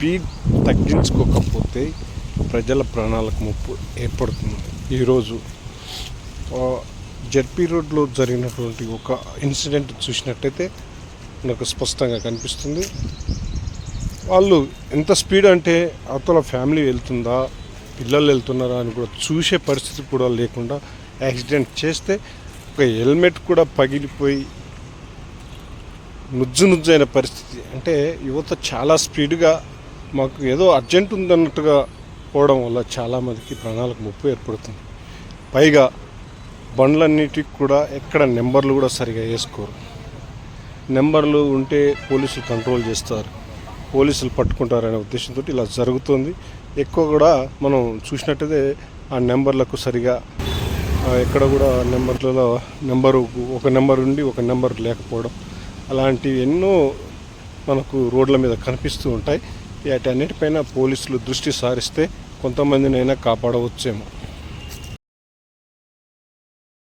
Speed తగ్గించుకోకపోతే ప్రజల ప్రాణాలకు ముప్పు ఏర్పడుతుంది. ఈరోజు జెడ్పీ రోడ్లో జరిగినటువంటి ఒక ఇన్సిడెంట్ చూసినట్టయితే నాకు స్పష్టంగా కనిపిస్తుంది. వాళ్ళు ఎంత స్పీడ్ అంటే అతల ఫ్యామిలీ వెళ్తుందా పిల్లలు వెళ్తున్నారా అని కూడా చూసే పరిస్థితి కూడా లేకుండా యాక్సిడెంట్ చేస్తే ఒక హెల్మెట్ కూడా పగిలిపోయి నుజ్జు నుజ్జైన పరిస్థితి. అంటే యువత చాలా స్పీడ్గా మాకు ఏదో అర్జెంట్ ఉందన్నట్టుగా పోవడం వల్ల చాలామందికి ప్రాణాలకు ముప్పు ఏర్పడుతుంది. పైగా బండ్లన్నిటికి కూడా ఎక్కడ నెంబర్లు కూడా సరిగా వేసుకోరు. నెంబర్లు ఉంటే పోలీసులు కంట్రోల్ చేస్తారు. పోలీసులు పట్టుకుంటారనే ఉద్దేశంతో ఇలా జరుగుతుంది. ఎక్కువ కూడా మనం చూసినట్టయితే ఆ నెంబర్లకు సరిగా ఎక్కడ కూడా నెంబర్లలో నెంబరు ఒక నెంబర్ ఉండి ఒక నెంబర్ లేకపోవడం. అలాంటివి ఎన్నో మనకు రోడ్ల మీద కనిపిస్తూ ఉంటాయి. వాటన్నిటిపైన పోలీసులు దృష్టి సారిస్తే కొంతమందినైనా కాపాడవచ్చేమో.